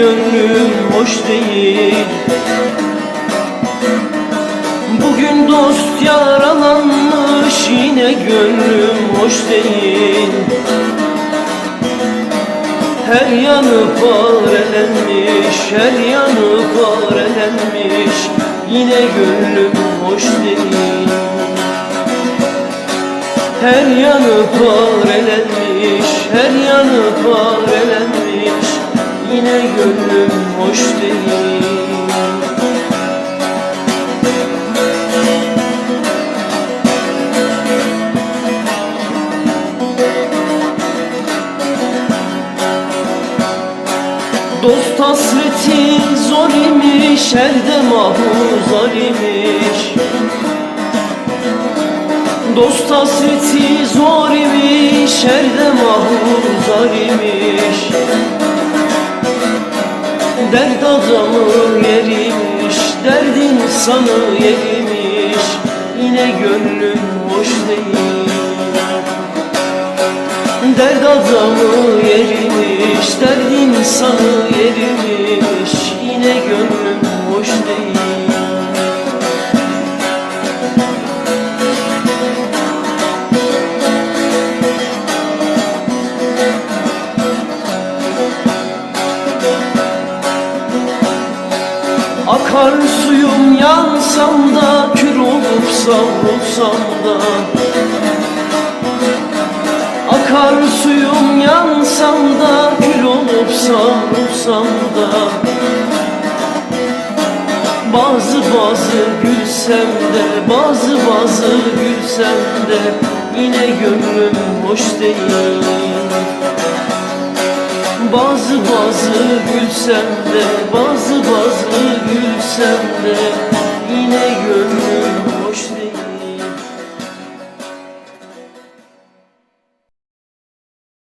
Gönlüm hoş değil. Bugün dost yaralanmış Yine gönlüm hoş değil. Her yanı parelenmiş Her yanı parelenmiş Yine gönlüm hoş değil. Her yanı parelenmiş, her yanı parelenmiş hoş değil. Dost hasreti zor imiş, elde mahuzar imiş. Dost hasreti zor imiş, elde mahuzar imiş Dert adamı yerimiş, derd insanı yerimiş Yine gönlüm hoş değil. Derd adamı yerimiş, derd insanı yerimiş Akar suyum yansam da Kül olup savrulsam da. Akar suyum yansam da Kül olup savrulsam da. Bazı bazı gülsem de Bazı bazı gülsem de Yine gönlüm hoş değil. Bazı bazı gülsem de Bazı bazı gülsem de Yine gönlüm